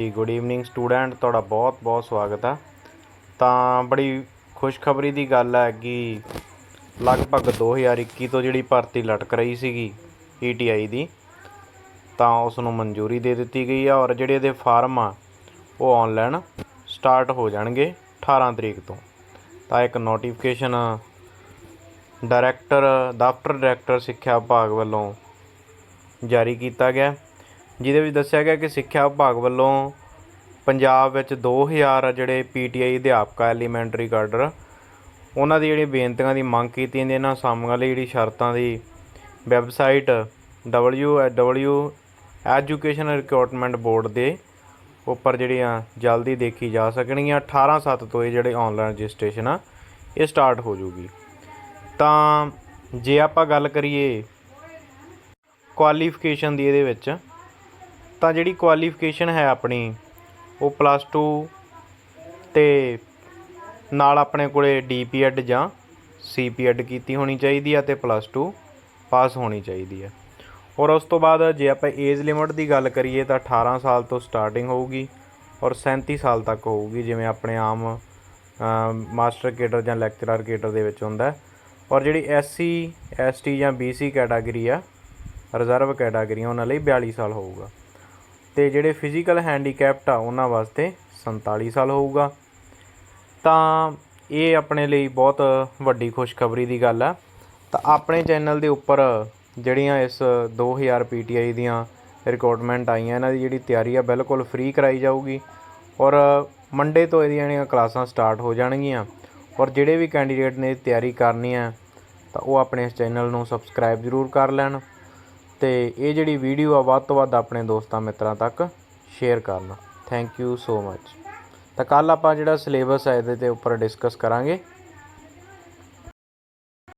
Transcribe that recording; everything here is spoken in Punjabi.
ਜੀ ਗੁੱਡ ਈਵਨਿੰਗ ਸਟੂਡੈਂਟ ਤੁਹਾਡਾ ਬਹੁਤ ਬਹੁਤ ਸਵਾਗਤ ਹੈ ਤਾਂ ਬੜੀ ਖੁਸ਼ਖਬਰੀ ਦੀ ਗੱਲ ਹੈ ਕਿ ਲਗਭਗ 2021 ਤੋਂ ਜਿਹੜੀ ਭਰਤੀ ਲਟਕ ਰਹੀ ਸੀਗੀ ਈਟੀਆਈ ਦੀ, ਤਾਂ ਉਸ ਨੂੰ ਮਨਜ਼ੂਰੀ ਦੇ ਦਿੱਤੀ ਗਈ ਆ ਔਰ ਜਿਹੜੇ ਇਹਦੇ ਫਾਰਮ ਆ, ਉਹ ਆਨਲਾਈਨ ਸਟਾਰਟ ਹੋ ਜਾਣਗੇ 18 ਤਰੀਕ ਤੋਂ। ਤਾਂ ਇੱਕ ਨੋਟੀਫਿਕੇਸ਼ਨ ਡਾਇਰੈਕਟਰ ਦਫ਼ਤਰ ਡਾਇਰੈਕਟਰ ਸਿੱਖਿਆ ਵਿਭਾਗ ਵੱਲੋਂ ਜਾਰੀ ਕੀਤਾ ਗਿਆ। ਜਿਹਦੇ ਵਿੱਚ ਦੱਸਿਆ ਗਿਆ ਕਿ ਸਿੱਖਿਆ ਵਿਭਾਗ ਵੱਲੋਂ ਪੰਜਾਬ ਵਿੱਚ 2000 ਜਿਹੜੇ ਪੀਟੀਆਈ ਅਧਿਆਪਕ ਆ ਐਲੀਮੈਂਟਰੀ ਕਾਡਰ, ਉਹਨਾਂ ਦੀ ਜਿਹੜੀ ਬੇਨਤੀਆਂ ਦੀ ਮੰਗ ਕੀਤੀ ਜਾਂਦੀ ਇਹਨਾਂ ਸਾਮਾਂ ਲਈ ਜਿਹੜੀ ਸ਼ਰਤਾਂ ਦੀ website www education recruitment board ਦੇ ਉੱਪਰ ਜਿਹੜੀਆਂ ਜਲਦੀ ਦੇਖੀ ਜਾ ਸਕਣਗੀਆਂ 18 ਸੱਤ ਤੋਂ ਇਹ ਜਿਹੜੇ ਆਨਲਾਈਨ ਰਜਿਸਟ੍ਰੇਸ਼ਨ ਆ, ਇਹ ਸਟਾਰਟ ਹੋ ਜੂਗੀ ਤਾਂ ਜੇ ਆਪਾਂ ਗੱਲ ਕਰੀਏ ਕੁਆਲੀਫਿਕੇਸ਼ਨ ਦੀ ਇਹਦੇ ਵਿੱਚ ਤਾਂ ਜਿਹੜੀ ਕੁਆਲੀਫਿਕੇਸ਼ਨ ਹੈ ਆਪਣੀ, ਉਹ ਪਲੱਸ 2 ਤੇ ਨਾਲ ਆਪਣੇ ਕੋਲੇ ਡੀਪੀਐਡ ਜਾਂ ਸੀਪੀਐਡ ਕੀਤੀ ਹੋਣੀ ਚਾਹੀਦੀ ਹੈ ਤੇ ਪਲੱਸ 2 ਪਾਸ ਹੋਣੀ ਚਾਹੀਦੀ ਹੈ ਔਰ ਉਸ ਤੋਂ ਬਾਅਦ ਜੇ ਆਪਾਂ ਏਜ ਲਿਮਟ ਦੀ ਗੱਲ ਕਰੀਏ ਤਾਂ 18 ਸਾਲ ਤੋਂ ਸਟਾਰਟਿੰਗ ਹੋਊਗੀ ਔਰ 37 ਸਾਲ ਤੱਕ ਹੋਊਗੀ, ਜਿਵੇਂ ਆਪਣੇ ਆਮ ਮਾਸਟਰ ਕੇਡਰ ਜਾਂ ਲੈਕਚਰਰ ਕੇਡਰ ਦੇ ਵਿੱਚ ਹੁੰਦਾ। ਔਰ ਜਿਹੜੀ ਐਸਸੀ ਐਸਟੀ ਜਾਂ ਬੀਸੀ ਕੈਟਾਗਰੀ ਆ ਰਿਜ਼ਰਵ ਕੈਟਾਗਰੀਆਂ ਉਹਨਾਂ ਲਈ 42 ਸਾਲ ਹੋਊਗਾ। ਤੇ ਜਿਹੜੇ ਫਿਜ਼ੀਕਲ ਹੈਂਡੀਕੈਪਟ ਆ ਉਹਨਾਂ ਵਾਸਤੇ 47 ਸਾਲ ਹੋਊਗਾ। ਤਾਂ ਇਹ ਆਪਣੇ ਲਈ ਬਹੁਤ ਵੱਡੀ ਖੁਸ਼ਖਬਰੀ ਦੀ ਗੱਲ ਆ। ਤਾਂ ਆਪਣੇ ਚੈਨਲ ਦੇ ਉੱਪਰ ਜਿਹੜੀਆਂ ਇਸ 2000 ਪੀਟੀਆਈ ਦੀਆਂ ਰਿਕਰੂਟਮੈਂਟ ਆਈਆਂ, ਇਹਨਾਂ ਦੀ ਜਿਹੜੀ ਤਿਆਰੀ ਆ ਬਿਲਕੁਲ ਫ੍ਰੀ ਕਰਾਈ ਜਾਊਗੀ ਔਰ ਮੰਡੇ ਤੋਂ ਇਹਦੀਆਂ ਜਿਹੜੀਆਂ ਕਲਾਸਾਂ ਸਟਾਰਟ ਹੋ ਜਾਣਗੀਆਂ ਔਰ ਜਿਹੜੇ ਵੀ ਕੈਂਡੀਡੇਟ ਨੇ ਤਿਆਰੀ ਕਰਨੀ ਆ ਤਾਂ ਉਹ ਆਪਣੇ ਇਸ ਚੈਨਲ ਨੂੰ ਸਬਸਕ੍ਰਾਈਬ ਜ਼ਰੂਰ ਕਰ ਲੈਣ। ਤੇ ਇਹ ਜਿਹੜੀ ਵੀਡੀਓ ਆ ਵੱਧ ਤੋਂ ਵੱਧ ਆਪਣੇ ਦੋਸਤਾਂ ਮਿੱਤਰਾਂ ਤੱਕ ਸ਼ੇਅਰ ਕਰਨ। ਥੈਂਕ ਯੂ ਸੋ ਮੱਚ ਤਾਂ ਕੱਲ ਆਪਾਂ ਜਿਹੜਾ ਸਿਲੇਬਸ ਹੈ ਇਹਦੇ ਤੇ ਉੱਪਰ ਡਿਸਕਸ ਕਰਾਂਗੇ।